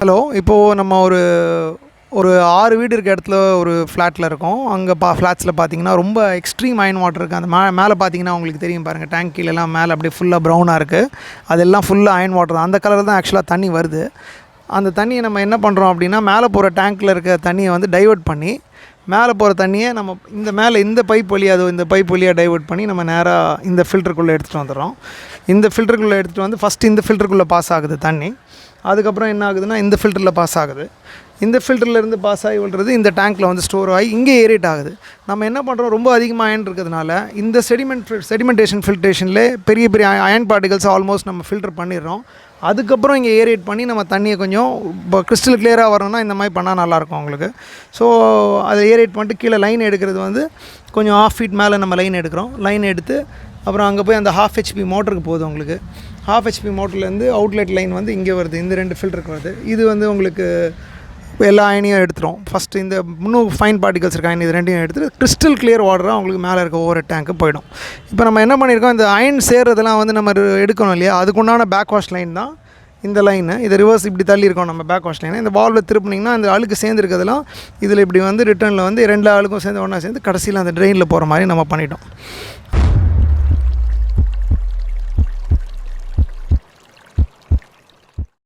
Hello இப்போது நம்ம ஒரு ஒரு ஆறு வீடு இருக்க இடத்துல ஒரு ஃப்ளாட்டில் இருக்கோம். அங்கே பா ஃப்ளாட்ஸில் பார்த்தீங்கன்னா ரொம்ப எக்ஸ்ட்ரீம் அயன் வாட்டர் இருக்குது அந்த மே மேலே பார்த்தீங்கன்னா உங்களுக்கு தெரியும் பாருங்கள் டேங்க் கீழெல்லாம் மேலே அப்படியே ஃபுல்லாக ப்ரௌனாக இருக்குது அதெல்லாம் ஃபுல்லாக அயன் வாட்டர் தான். அந்த கலர் தான் ஆக்சுவலாக தண்ணி வருது. அந்த தண்ணியை நம்ம என்ன பண்ணுறோம் அப்படின்னா மேலே போகிற டேங்க்கில் இருக்க தண்ணியை வந்து டைவர்ட் பண்ணி மேலே போகிற தண்ணியை நம்ம இந்த மேலே இந்த பைப் வழியாக அது இந்த பைப் வழியாக டைவர்ட் பண்ணி நம்ம நேராக இந்த ஃபில்டருக்குள்ளே எடுத்துகிட்டு வந்துடுறோம். இந்த ஃபில்டருக்குள்ளே எடுத்துகிட்டு வந்து ஃபஸ்ட்டு இந்த ஃபில்டருக்குள்ளே பாஸ் ஆகுது தண்ணி. அதுக்கப்புறம் என்ன ஆகுதுன்னா இந்த ஃபில்டரில் பாஸ் ஆகுது. இந்த ஃபில்டர்லேருந்து பாஸ் ஆகி விழுறது இந்த டேங்க்கில் வந்து ஸ்டோர் ஆகி இங்கே ஏரேட் ஆகுது. நம்ம என்ன பண்ணுறோம் ரொம்ப அதிகமாக அயன் இருக்கிறதுனால இந்த செடிமெண்ட் செடிமெண்டேஷன் ஃபில்ட்ரேஷனில் பெரிய பெரிய அயன் பார்ட்டிகல்ஸ் ஆல்மோஸ்ட் நம்ம ஃபில்டர் பண்ணிடுறோம். அதுக்கப்புறம் இங்கே ஏரியேட் பண்ணி நம்ம தண்ணியை கொஞ்சம் இப்போ கிறிஸ்டல் கிளியராக வரணும்னா இந்த மாதிரி பண்ணால் நல்லாயிருக்கும் உங்களுக்கு ஸோ அதை ஏரியேட் பண்ணிட்டு கீழே லைன் எடுக்கிறது வந்து கொஞ்சம் ஆஃப் ஃபீட் மேலே நம்ம லைன் எடுக்கிறோம். லைன் எடுத்து அப்புறம் அங்கே போய் அந்த ஹாஃப் ஹெச்பி மோட்டருக்கு போகுது உங்களுக்கு ஹாஃப் ஹெச்பி மோட்டர்லேருந்து அவுட்லெட் லைன் வந்து இங்கே வருது. இந்த ரெண்டு ஃபில்டருக்கு வருது. இது வந்து உங்களுக்கு எல்லா அயனையும் எடுத்துரும். ஃபஸ்ட்டு இந்த இன்னும் ஃபைன் பார்ட்டிகல்ஸ் இருக்க அயன் இது ரெண்டையும் எடுத்துட்டு கிறிஸ்டல் கிளியர் வாட்டராக உங்களுக்கு மேலே இருக்க ஒவ்வொரு டேங்க்கு போயிடும். இப்போ நம்ம என்ன பண்ணியிருக்கோம் இந்த அயன் சேர்றதெல்லாம் வந்து நம்ம எடுக்கணும் இல்லையா? அதுக்குண்டான பேக் வாஷ் லைன் தான் இந்த லைனு இதை ரிவர்ஸ் இப்படி தள்ளியிருக்கோம் நம்ம பேக் வாஷ் லைனை இந்த வால்வில் திருப்பினீங்கன்னா அந்த அழுக்கு சேர்ந்துருக்கிறதுலாம் இதில் இப்படி வந்து ரிட்டர்னில் வந்து ரெண்டு ஆளுக்கும் சேர்ந்து ஒன்றா சேர்ந்து கடைசியில் அந்த ட்ரெயினில் போகிற மாதிரி நம்ம பண்ணிட்டோம்.